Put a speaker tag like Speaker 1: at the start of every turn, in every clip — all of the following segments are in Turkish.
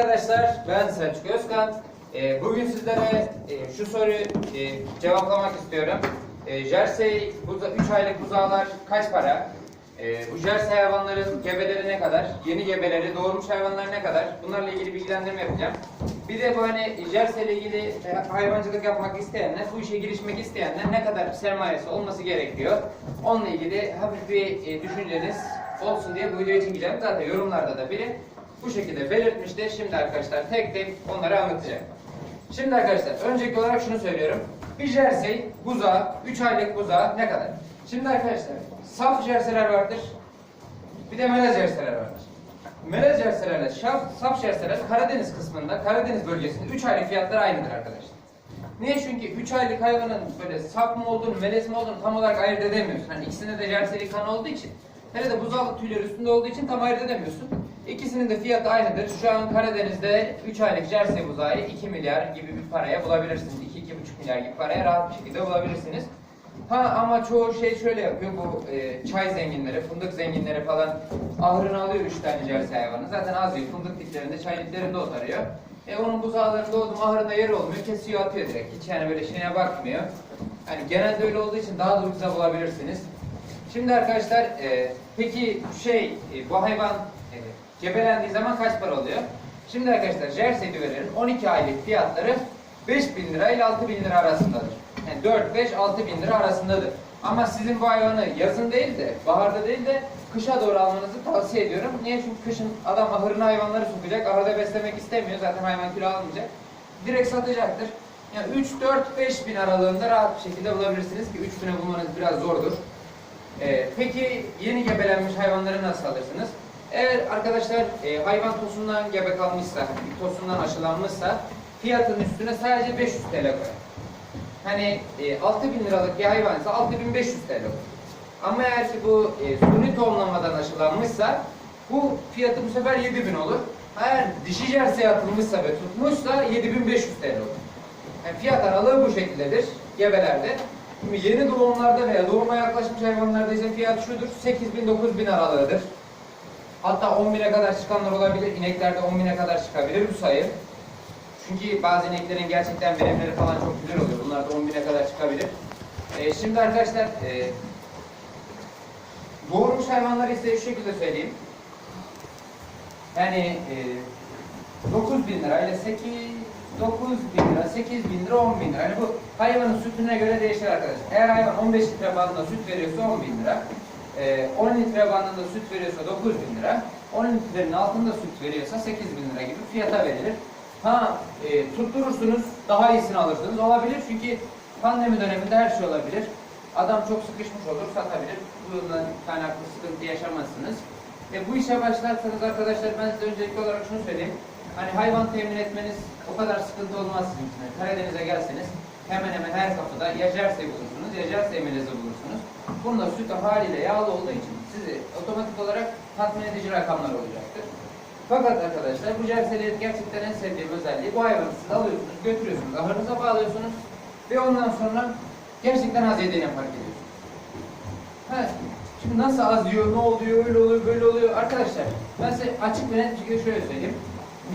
Speaker 1: arkadaşlar, ben Selçuk Özkan. Ee, bugün sizlere e, şu soruyu e, cevaplamak istiyorum. E, Jersey, 3 aylık buzağlar kaç para? E, bu Jersey hayvanların gebeleri ne kadar? Yeni gebeleri, doğurmuş hayvanlar ne kadar? Bunlarla ilgili bilgilendirme yapacağım. Bir de bu hani Jersey ile ilgili e, hayvancılık yapmak isteyenler, bu işe girişmek isteyenler ne kadar sermayesi olması gerekiyor? Onunla ilgili hafif bir e, düşünceniz olsun diye bu videoyu çekeceğim. Zaten yorumlarda da biri bu şekilde belirtmişti. Şimdi arkadaşlar tek tek onları anlatacağım. Şimdi arkadaşlar öncelikli olarak şunu söylüyorum. Bir jersey buzağı, 3 aylık buzağı ne kadar? Şimdi arkadaşlar saf jerseyler vardır. Bir de melez jerseyler vardır. Melez jerseylerle şaf, saf jerseyler Karadeniz kısmında, Karadeniz bölgesinde 3 aylık fiyatları aynıdır arkadaşlar. Niye? Çünkü 3 aylık hayvanın böyle saf mı olduğunu, melez mi olduğunu tam olarak ayırt edemiyorsun. Hani ikisinde de jerseylik kan olduğu için. Hele de buzağlı tüyler üstünde olduğu için tam ayırt edemiyorsun. İkisinin de fiyatı aynıdır. Şu an Karadeniz'de 3 aylık jersey buzağı 2 milyar gibi bir paraya bulabilirsiniz. 2-2,5 milyar gibi paraya rahat bir şekilde bulabilirsiniz. Ha ama çoğu şey şöyle yapıyor bu e, çay zenginleri, fındık zenginleri falan ahırını alıyor 3 tane jersey hayvanı. Zaten az yiyor. Fındık diplerinde, çay diplerinde otarıyor. E onun buzağlarında oldu mu ahırında yer olmuyor. Kesiyor atıyor direkt. Hiç yani böyle şeyine bakmıyor. Yani genelde öyle olduğu için daha da ucuza bulabilirsiniz. Şimdi arkadaşlar e, peki şey e, bu hayvan e, gebelendiği zaman kaç para oluyor? Şimdi arkadaşlar jersey düvelerin 12 aylık fiyatları 5000 lira ile 6000 lira arasındadır. Yani 4-5-6 bin lira arasındadır. Ama sizin bu hayvanı yazın değil de baharda değil de kışa doğru almanızı tavsiye ediyorum. Niye? Çünkü kışın adam ahırına hayvanları sokacak. Ahırda beslemek istemiyor. Zaten hayvan kilo almayacak. Direkt satacaktır. Yani 3-4-5 bin aralığında rahat bir şekilde bulabilirsiniz ki 3 bine bulmanız biraz zordur. Ee, peki yeni gebelenmiş hayvanları nasıl alırsınız? Eğer arkadaşlar e, hayvan tosundan gebe kalmışsa, tosundan aşılanmışsa fiyatın üstüne sadece 500 TL koyar. Hani e, 6000 liralık bir hayvansa 6500 TL olur. Ama eğer ki bu e, suni tohumlamadan aşılanmışsa bu fiyatı bu sefer 7000 olur. Eğer dişi jersey atılmışsa ve tutmuşsa 7500 TL olur. Yani fiyat aralığı bu şekildedir gebelerde. Şimdi yeni doğumlarda veya doğuma yaklaşmış hayvanlarda ise fiyat şudur. 8000-9000 aralığıdır. Hatta 10.000'e kadar çıkanlar olabilir. İneklerde 10.000'e kadar çıkabilir bu sayı. Çünkü bazı ineklerin gerçekten verimleri falan çok güzel oluyor. Bunlar da 10.000'e kadar çıkabilir. Ee, şimdi arkadaşlar e, doğurmuş hayvanları ise şu şekilde söyleyeyim. Yani e, 9 bin lira ile 8 9 bin lira, 8 bin lira, 10 bin lira. Yani bu hayvanın sütüne göre değişir arkadaşlar. Eğer hayvan 15 litre bandında süt veriyorsa 10 bin lira. E, 10 litre bandında süt veriyorsa 9 bin lira. 10 litrenin altında süt veriyorsa 8 bin lira gibi fiyata verilir. Ha e, tutturursunuz daha iyisini alırsınız. Olabilir çünkü pandemi döneminde her şey olabilir. Adam çok sıkışmış olur satabilir. Bundan kaynaklı sıkıntı yaşamazsınız. E, bu işe başlarsanız arkadaşlar ben size öncelikli olarak şunu söyleyeyim. Hani hayvan temin etmeniz o kadar sıkıntı olmaz sizin için. Yani Karadeniz'e gelseniz hemen hemen her kapıda ya jersey bulursunuz ya jersey melezi bulursunuz. Bunda sütü haliyle yağlı olduğu için sizi otomatik olarak tatmin edici rakamlar olacaktır. Fakat arkadaşlar bu jerseylerin gerçekten en sevdiğim özelliği bu hayvanı siz alıyorsunuz, götürüyorsunuz, ahırınıza bağlıyorsunuz ve ondan sonra gerçekten az yediğini fark ediyorsunuz. Ha, şimdi nasıl az yiyor, ne oluyor, öyle oluyor, böyle oluyor arkadaşlar. Ben size açık ve net bir şekilde şöyle söyleyeyim.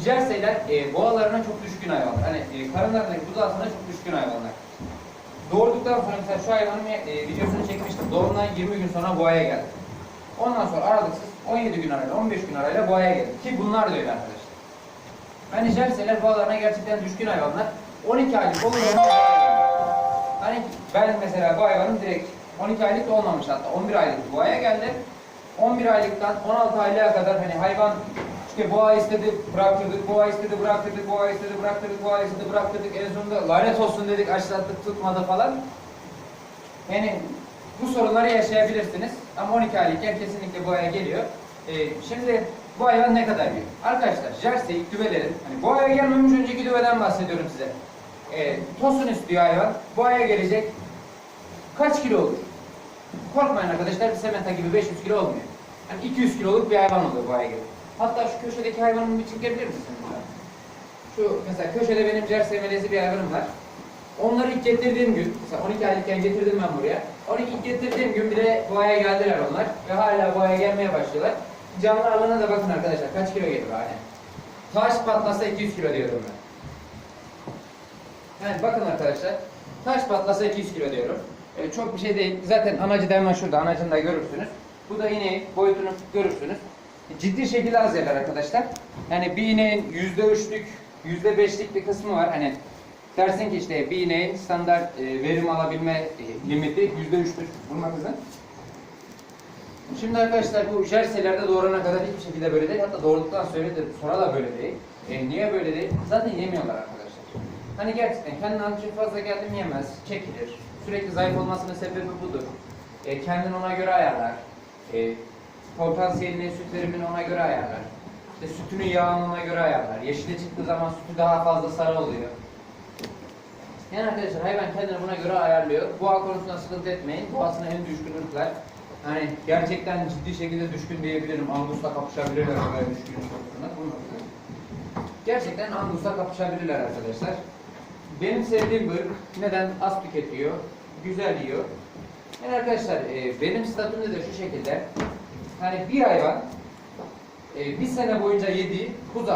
Speaker 1: Jerseyler e, boğalarına çok düşkün hayvanlar. Hani e, karınlarındaki buzağısına çok düşkün hayvanlar. Doğurduktan sonra mesela şu hayvanın e, videosunu çekmiştim. Doğumdan 20 gün sonra boğaya geldi. Ondan sonra aralıksız 17 gün arayla, 15 gün arayla boğaya geldi. Ki bunlar da öyle arkadaşlar. Hani jerseyler boğalarına gerçekten düşkün hayvanlar. 12 aylık olur mu? Hani ben mesela bu hayvanın direkt 12 aylık da olmamış hatta 11 aylık boğaya geldi. 11 aylıktan 16 aylığa kadar hani hayvan işte boğa istedi bıraktırdık, boğa istedi bıraktırdık, boğa istedi bıraktırdık, boğa istedi bıraktırdık. En sonunda lanet olsun dedik aşılattık tutmadı falan. Yani bu sorunları yaşayabilirsiniz. Ama 12 aylıkken kesinlikle boğaya geliyor. Ee, şimdi bu hayvan ne kadar büyük? Arkadaşlar jersey düvelerin, hani boğaya gelmemiş önceki düveden bahsediyorum size. Ee, tosun istiyor hayvan, boğaya gelecek. Kaç kilo olur? Korkmayın arkadaşlar, bir sementa gibi 500 kilo olmuyor. Yani 200 kiloluk bir hayvan oluyor boğaya gelecek. Hatta şu köşedeki hayvanımı bir çekebilir misin? Şu mesela köşede benim jersey melezi bir hayvanım var. Onları ilk getirdiğim gün, mesela 12 aylıkken getirdim ben buraya. 12 ilk getirdiğim gün bile boğaya geldiler onlar ve hala boğaya gelmeye başlıyorlar. Canlı ağırlığına da bakın arkadaşlar kaç kilo gelir hale. Taş patlasa 200 kilo diyorum ben. Yani bakın arkadaşlar. Taş patlasa 200 kilo diyorum. E, çok bir şey değil. Zaten anacı da hemen şurada. Anacını da görürsünüz. Bu da ineğin boyutunu görürsünüz. Ciddi şekilde az arkadaşlar. Yani bir ineğin %3'lük, %5'lik bir kısmı var. Hani dersin ki işte bir ineğin standart e, verim alabilme e, limiti %3'tür. Bunun kızın. Şimdi arkadaşlar bu jerseylerde doğurana kadar hiçbir şekilde böyle değil. Hatta doğurduktan sonra da, sonra da böyle değil. E, niye böyle değil? Zaten yemiyorlar arkadaşlar. Hani gerçekten kendinden çok fazla geldim yemez, çekilir. Sürekli zayıf olmasının sebebi budur. E, kendini ona göre ayarlar. E, potansiyelini, süt verimini ona göre ayarlar. İşte sütünün yağını ona göre ayarlar. Yeşile çıktığı zaman sütü daha fazla sarı oluyor. Yani arkadaşlar hayvan kendini buna göre ayarlıyor. Boğa konusunda sıkıntı etmeyin. Boğasına en düşkün ırklar. Hani gerçekten ciddi şekilde düşkün diyebilirim. Angus'la kapışabilirler böyle düşkün konusunda. Gerçekten Angus'la kapışabilirler arkadaşlar. Benim sevdiğim ırk neden az tüketiyor, güzel yiyor. Yani arkadaşlar e, benim statümde de şu şekilde. Hani bir hayvan e, bir sene boyunca yediği kuzu.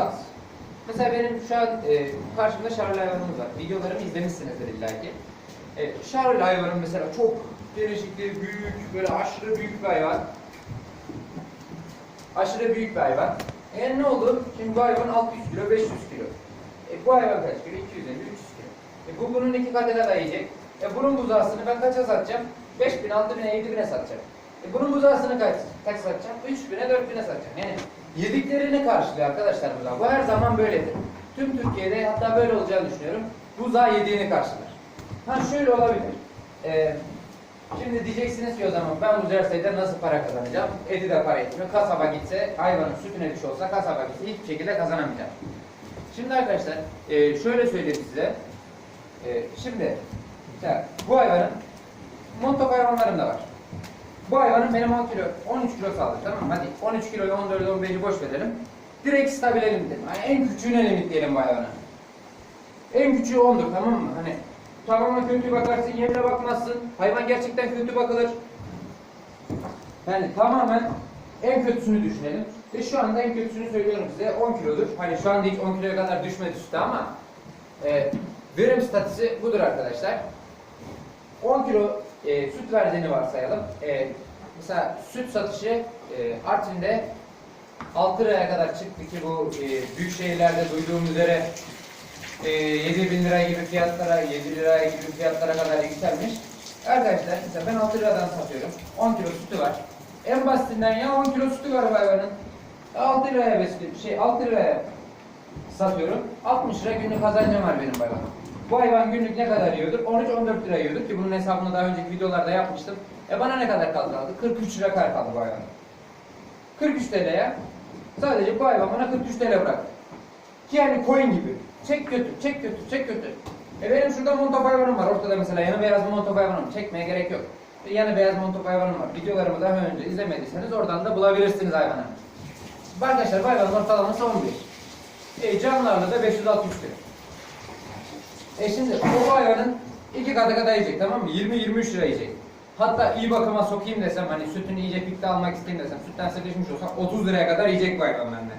Speaker 1: Mesela benim şu an e, karşımda şarıl hayvanımız var. Videolarımı izlemişsinizdir illa ki. E, şarıl hayvanım mesela çok değişikli, büyük, böyle aşırı büyük bir hayvan. Aşırı büyük bir hayvan. E ne oldu? Şimdi bu hayvan 600 kilo, 500 kilo. E, bu hayvan kaç kilo? 250, 300 kilo. E, bu bunun iki katı kadar yiyecek. E, bunun buzağısını ben kaça satacağım? 5000, 6000'e, 7000'e satacağım. E, bunun buzağısını kaç, kaç satacağım? 3000'e, 4000'e satacağım. Yani yediklerini karşılıyor arkadaşlar buzağı. Bu her zaman böyledir. Tüm Türkiye'de hatta böyle olacağını düşünüyorum. Buzağı yediğini karşılar. Ha şöyle olabilir. E, Şimdi diyeceksiniz ki o zaman ben bu jerseyden nasıl para kazanacağım? Eti de para etmiyor. Kasaba gitse hayvanın sütüne bir şey olsa kasaba gitse hiçbir şekilde kazanamayacağım. Şimdi arkadaşlar e, şöyle söyleyeyim size. E, şimdi bu hayvanın montok da var. Bu hayvanın benim 10 kilo, 13 kilo sağladı tamam mı? Hadi 13 kiloyu 14'ü 15'i boş verelim. Direkt stabile limitelim. Yani en küçüğüne limitleyelim bu hayvanı. En küçüğü 10'dur tamam mı? Hani tamamen kötü bakarsın, yemine bakmazsın. Hayvan gerçekten kötü bakılır. Yani tamamen en kötüsünü düşünelim. Ve şu anda en kötüsünü söylüyorum size 10 kilodur. Hani şu anda hiç 10 kiloya kadar düşmedi sütü ama e, verim statüsü budur arkadaşlar. 10 kilo e, süt verdiğini varsayalım. E, mesela süt satışı e, Artvin'de 6 liraya kadar çıktı ki bu e, büyük şehirlerde duyduğum üzere e, 7 bin lira gibi fiyatlara, 7 liraya gibi fiyatlara kadar yükselmiş. Arkadaşlar mesela ben 6 liradan satıyorum. 10 kilo sütü var. En basitinden ya 10 kilo sütü var hayvanın. 6 liraya besliyorum. Şey 6 liraya satıyorum. 60 lira günlük kazancım var benim hayvanım. Bu hayvan günlük ne kadar yiyordur? 13-14 lira yiyordur ki bunun hesabını daha önceki videolarda yapmıştım. E bana ne kadar kaldı kaldı? 43 lira kar kaldı bu hayvanın. 43 TL'ye sadece bu hayvan bana 43 TL bıraktı. Ki yani coin gibi. Çek götür, çek götür, çek götür. E benim şurada montop hayvanım var. Ortada mesela yanı beyaz bir montop hayvanım. Çekmeye gerek yok. E yanı beyaz montop hayvanım var. Videolarımı daha önce izlemediyseniz oradan da bulabilirsiniz hayvanı. Arkadaşlar hayvanın ortalaması 11. E canlılarla da 500-600 kilo. E şimdi o hayvanın iki katı kadar yiyecek tamam mı? 20-23 lira yiyecek. Hatta iyi bakıma sokayım desem hani sütünü iyice pikte almak isteyeyim desem sütten sıkışmış olsam 30 liraya kadar yiyecek bu hayvan benden.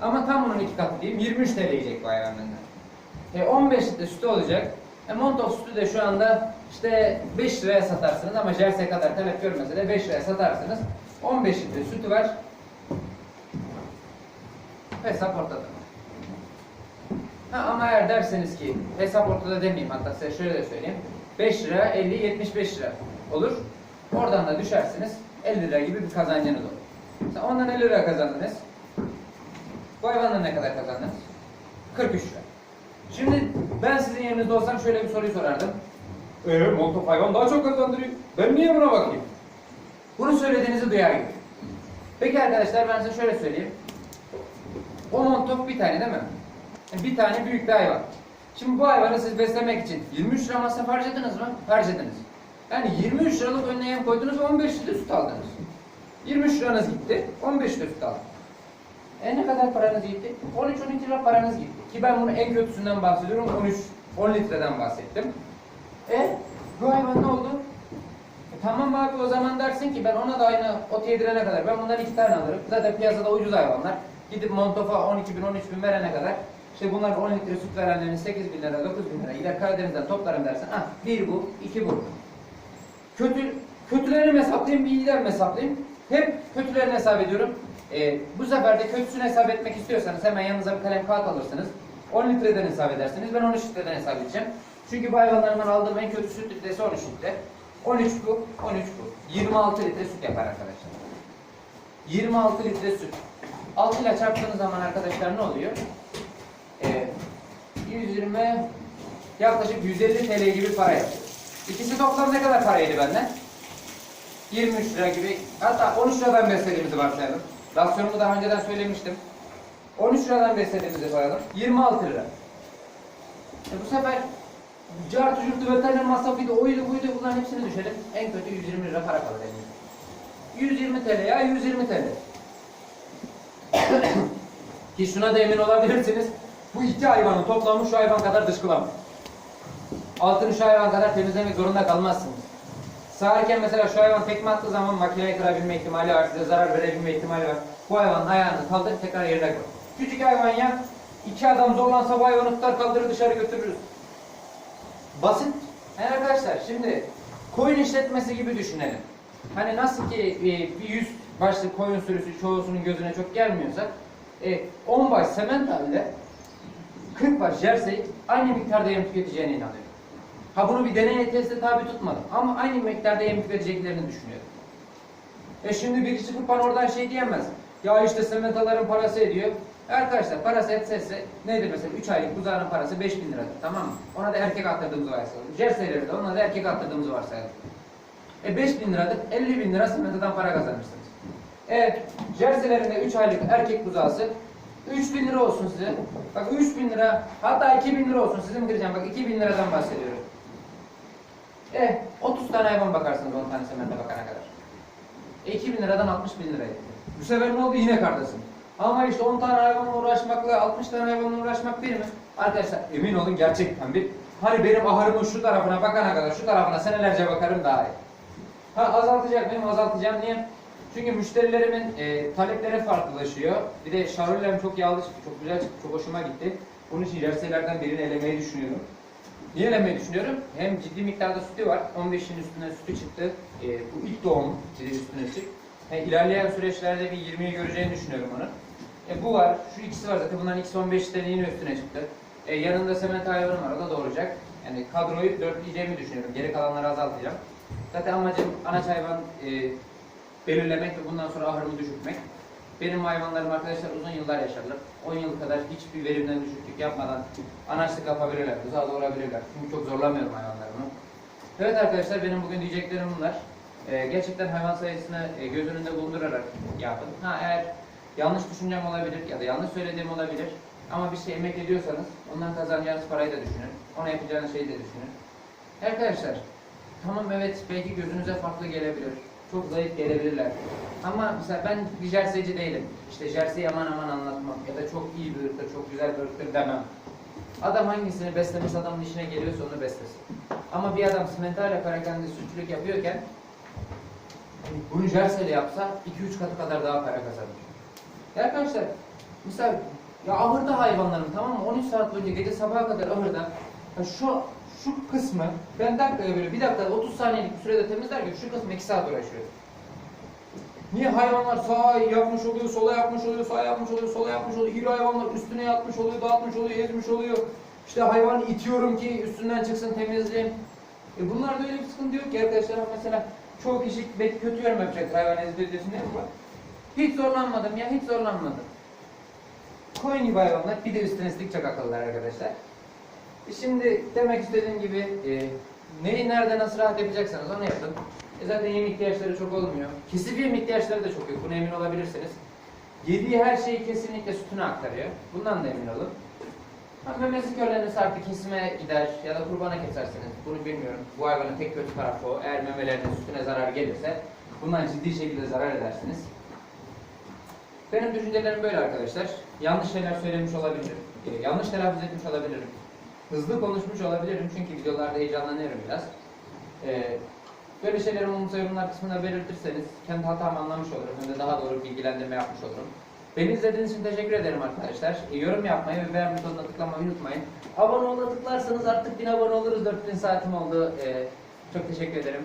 Speaker 1: Ama tam bunun iki katı diyeyim 23 TL yiyecek bu hayvan benden. E 15 litre sütü olacak. E Montauk sütü de şu anda işte 5 liraya satarsınız ama Jersey kadar talep görmese de 5 liraya satarsınız. 15 litre sütü var. Hesap ortada. Ha, ama eğer derseniz ki hesap ortada demeyeyim hatta size şöyle de söyleyeyim. 5 lira 50 75 lira olur. Oradan da düşersiniz 50 lira gibi bir kazancınız olur. Mesela ondan 50 lira kazandınız. Bu hayvandan ne kadar kazandınız? 43 lira. Şimdi ben sizin yerinizde olsam şöyle bir soruyu sorardım. Eee montok hayvan daha çok kazandırıyor. Ben niye buna bakayım? Bunu söylediğinizi duyar gibi. Peki arkadaşlar ben size şöyle söyleyeyim. O montok bir tane değil mi? Yani Bir tane büyük bir hayvan. Şimdi bu hayvanı siz beslemek için 23 lira masraf harcadınız mı? Harcadınız. Yani 23 liralık önüne yem koydunuz ve 15 litre süt aldınız. 23 liranız gitti, 15 litre süt aldınız. E ne kadar paranız gitti? 13-12 lira paranız gitti. Ki ben bunu en kötüsünden bahsediyorum. 13 10 litreden bahsettim. E bu hayvan ne oldu? E, tamam abi o zaman dersin ki ben ona da aynı ot yedirene kadar ben bundan iki tane alırım. Zaten piyasada ucuz hayvanlar. Gidip Montof'a 12 bin 13 bin verene kadar işte bunlar 10 litre süt verenlerin 8 bin lira 9 bin lira gider Karadeniz'den toplarım dersen ah bir bu iki bu. Kötü kötülerini hesaplayayım iyilerini hesaplayayım. Hep kötülerini hesap ediyorum. Ee, bu sefer de kötüsünü hesap etmek istiyorsanız hemen yanınıza bir kalem kağıt alırsınız. 10 litreden hesap edersiniz. Ben 13 litreden hesap edeceğim. Çünkü bu hayvanlarımdan aldığım en kötü süt litresi 13 litre. 13 bu, 13 bu. 26 litre süt yapar arkadaşlar. 26 litre süt. 6 ile çarptığınız zaman arkadaşlar ne oluyor? Ee, 120 yaklaşık 150 TL gibi para yapıyor. İkisi toplam ne kadar para yedi benden? 23 lira gibi. Hatta 13 liradan beslediğimizi varsayalım. Rasyonumu daha önceden söylemiştim. 13 liradan beslediğimizi koyalım. 26 lira. E bu sefer cartı curtu veteriner masrafıydı, oydu buydu bunların hepsini düşelim. En kötü 120 lira para kalır elimizde. 120 TL ya 120 TL. Ki şuna da emin olabilirsiniz. Bu iki hayvanın toplamı şu hayvan kadar dışkılamıyor. Altını şu hayvan kadar temizlemek zorunda kalmazsınız. Sağarken mesela şu hayvan tekme attığı zaman makineyi kırabilme ihtimali var, size zarar verebilme ihtimali var. Bu hayvanın ayağını kaldır, tekrar yerine koy. Küçük hayvan ya, iki adam zorlansa bu hayvanı tutar kaldırır dışarı götürürüz. Basit. Yani arkadaşlar şimdi koyun işletmesi gibi düşünelim. Hani nasıl ki e, bir yüz başlı koyun sürüsü çoğusunun gözüne çok gelmiyorsa e, 10 baş semental ile 40 baş jersey aynı miktarda yem tüketeceğine inanıyorum. Ha bunu bir deney testi tabi tutmadım ama aynı miktarda yem tüketeceklerini düşünüyorum. E şimdi bir çıkıp bana oradan şey diyemez. Ya işte sementaların parası ediyor. Arkadaşlar parası etse etse nedir mesela 3 aylık buzağının parası 5000 liradır tamam mı? Ona da erkek attırdığımızı varsayalım. Jerseyleri de ona da erkek attırdığımızı varsayalım. E 5000 liradır 50 bin lira sementadan para kazanırsınız. E jerseylerinde 3 aylık erkek buzağısı 3000 lira olsun size. Bak 3000 lira hatta 2000 lira olsun sizin gireceğim bak 2000 liradan bahsediyorum. E 30 tane hayvan bakarsınız 10 tane semente bakana kadar. E 2000 liradan 60 bin lira etti. Bu sefer ne oldu? Yine kardasın. Ama işte 10 tane hayvanla uğraşmakla 60 tane hayvanla uğraşmak değil mi? Arkadaşlar emin olun gerçekten bir hani benim ahırımın şu tarafına bakana kadar şu tarafına senelerce bakarım daha iyi. Ha azaltacak mıyım? Azaltacağım. Niye? Çünkü müşterilerimin e, talepleri farklılaşıyor. Bir de şarolem çok yağlı çıktı, çok güzel çıktı, çok hoşuma gitti. Bunun için jerseylerden birini elemeyi düşünüyorum. Niye elemeyi düşünüyorum? Hem ciddi miktarda sütü var. 15'in üstüne sütü çıktı. E, bu ilk doğum ciddi üstüne çık. E, ilerleyen süreçlerde bir 20'yi göreceğini düşünüyorum onu. E, bu var. Şu ikisi var zaten. Bunların ikisi 15 tane üstüne çıktı. E, yanında sement hayvanım var. O da doğuracak. Yani kadroyu dörtleyeceğimi düşünüyorum. Geri kalanları azaltacağım. Zaten amacım anaç hayvan e, belirlemek ve bundan sonra ahırımı düşürtmek. Benim hayvanlarım arkadaşlar uzun yıllar yaşarlar. 10 yıl kadar hiçbir verimden düşüklük yapmadan anaçlık yapabilirler, buzağı doğurabilirler. Çünkü çok zorlamıyorum hayvanlarımı. Evet arkadaşlar benim bugün diyeceklerim bunlar. Ee, gerçekten hayvan sayısını e, göz önünde bulundurarak yapın. Ha eğer yanlış düşüncem olabilir ya da yanlış söylediğim olabilir. Ama bir şey emek ediyorsanız ondan kazanacağınız parayı da düşünün. Ona yapacağınız şeyi de düşünün. Arkadaşlar tamam evet belki gözünüze farklı gelebilir. Çok zayıf gelebilirler. Ama mesela ben bir jerseyci değilim. İşte jerseyi aman aman anlatmam. Ya da çok iyi bir ırktır, çok güzel bir ırktır demem. Adam hangisini beslemesi adamın işine geliyorsa onu beslesin. Ama bir adam simental perakende sütçülük yapıyorken bunu jerseyle yapsa 2-3 katı kadar daha para kazanır. Ya arkadaşlar mesela ya ahırda hayvanlarım tamam mı? 13 saat boyunca gece sabaha kadar ahırda şu şu kısmı ben dakikaya böyle bir dakikada 30 saniyelik bir sürede temizlerken şu kısmı 2 saat uğraşıyor. Niye hayvanlar sağa yapmış oluyor, sola yapmış oluyor, sağa yapmış oluyor, sola yapmış oluyor. İri hayvanlar üstüne yatmış oluyor, dağıtmış oluyor, ezmiş oluyor. İşte hayvanı itiyorum ki üstünden çıksın temizleyeyim. E bunlarda öyle bir sıkıntı yok ki arkadaşlar. Mesela çoğu kişi belki kötü yorum yapacaktır hayvan ezdircesinde ama hiç zorlanmadım ya, hiç zorlanmadım. Koyun gibi hayvanlar, bir de üstüne üstlük çok arkadaşlar. E Şimdi demek istediğim gibi e, neyi nerede nasıl rahat yapacaksanız onu yapın. E zaten yem ihtiyaçları çok olmuyor. Kesif yem ihtiyaçları da çok yok. Buna emin olabilirsiniz. Yediği her şeyi kesinlikle sütüne aktarıyor. Bundan da emin olun. Memesi körlenirse artık kesime gider ya da kurbana kesersiniz. Bunu bilmiyorum. Bu hayvanın tek kötü tarafı o. Eğer memelerinin sütüne zarar gelirse bundan ciddi şekilde zarar edersiniz. Benim düşüncelerim böyle arkadaşlar. Yanlış şeyler söylemiş olabilirim. E, yanlış telaffuz etmiş olabilirim. Hızlı konuşmuş olabilirim çünkü videolarda heyecanlanıyorum biraz. E, böyle şeyleri mutlaka yorumlar kısmına belirtirseniz kendi hatamı anlamış olurum. Hem de daha doğru bilgilendirme yapmış olurum. Beni izlediğiniz için teşekkür ederim arkadaşlar. E, yorum yapmayı ve beğen butonuna tıklamayı unutmayın. Abone olma tıklarsanız artık 1000 abone oluruz. 4000 saatim oldu. E, çok teşekkür ederim.